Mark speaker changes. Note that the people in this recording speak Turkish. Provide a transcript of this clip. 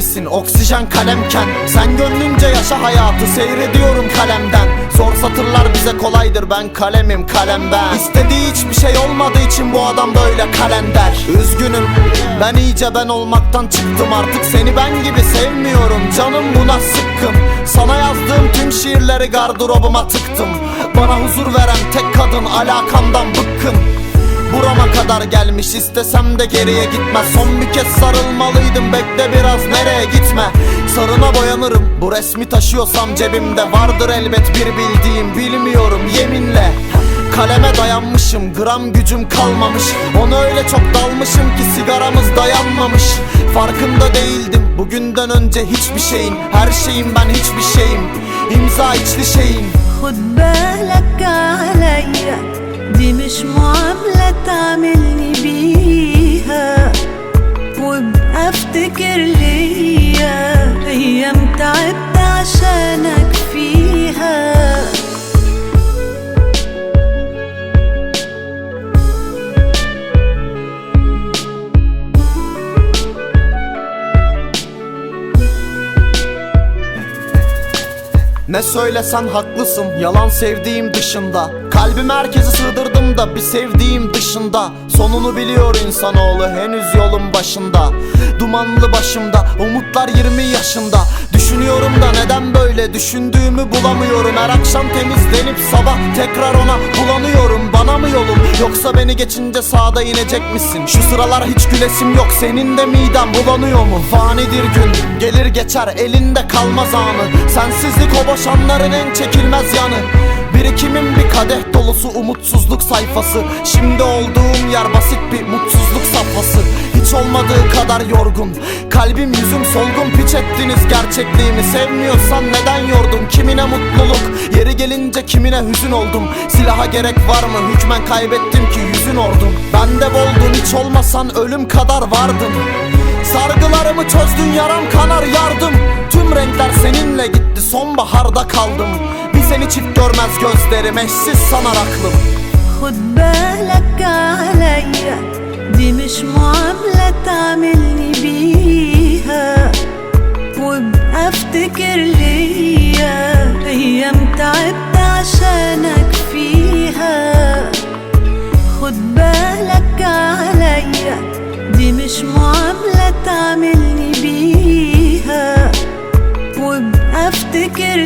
Speaker 1: misin? Oksijen kalemken. Sen gönlünce yaşa hayatı seyrediyorum kalemden. Zor satırlar bize kolaydır ben kalemim kalem ben. İstediği hiçbir şey olmadığı için bu adam böyle kalender Üzgünüm ben iyice ben olmaktan çıktım. Artık Seni ben gibi sevmiyorum canım buna sıkkım Sana yazdığım tüm şiirleri gardırobuma tıktım. Bana huzur veren tek kadın alakamdan bıkkın kadar gelmiş istesem de geriye gitmez Son bir kez sarılmalıydım bekle biraz nereye gitme Sarına boyanırım bu resmi taşıyorsam cebimde Vardır elbet bir bildiğim bilmiyorum yeminle Kaleme dayanmışım gram gücüm kalmamış Ona öyle çok dalmışım ki sigaramız dayanmamış Farkında değildim bugünden önce hiçbir şeyin Her şeyim ben hiçbir şeyim İmza içli şeyin
Speaker 2: خد بالك عليا دي مش معاملة تعملني بيها وابقى افتكر ليا ايام تعبت عشانك فيها
Speaker 1: Ne söylesen haklısın yalan sevdiğim dışında Kalbimi herkese sığdırdım da bir sevdiğim dışında. Sonunu biliyor insanoğlu henüz yolun başında. Dumanlı başımda umutlar 20 yaşında. Düşünüyorum da neden böyle düşündüğümü bulamıyorum. Her akşam temizlenip sabah tekrar ona bulanıyorum. Bana mı yolum? Yoksa beni geçince sağda inecek misin? Şu sıralar hiç gülesim yok senin de miden bulanıyor mu? Fanidir gün gelir geçer elinde kalmaz anı. Sensizlik o boş anların en çekilmez yanı. Birikimin bir kadeh dolusu umutsuzluk sayfası. Şimdi olduğum yer basit bir mutsuzluk safhası. Hiç olmadığı kadar yorgun. Kalbim yüzüm solgun. Piç ettiniz gerçekliğimi. Sevmiyorsan neden yordun? Kimine mutluluk? Yeri gelince kimine hüzün oldum? Silaha gerek var mı? Hükmen kaybettim ki yüzün ordum. Bende boldun hiç olmasan ölüm kadar vardım. Sargılarımı çözdün. Yaram kanar yardım. Tüm renkler seninle gitti. Sonbaharda kaldım seni çift görmez gözlerim eşsiz sanar aklım.
Speaker 2: خد بالك عليا دي مش معاملة تعملني بيها وابقى افتكر ليا أيام تعبت عشانك فيها خد بالك عليا دي مش معاملة تعملني بيها وابقى افتكر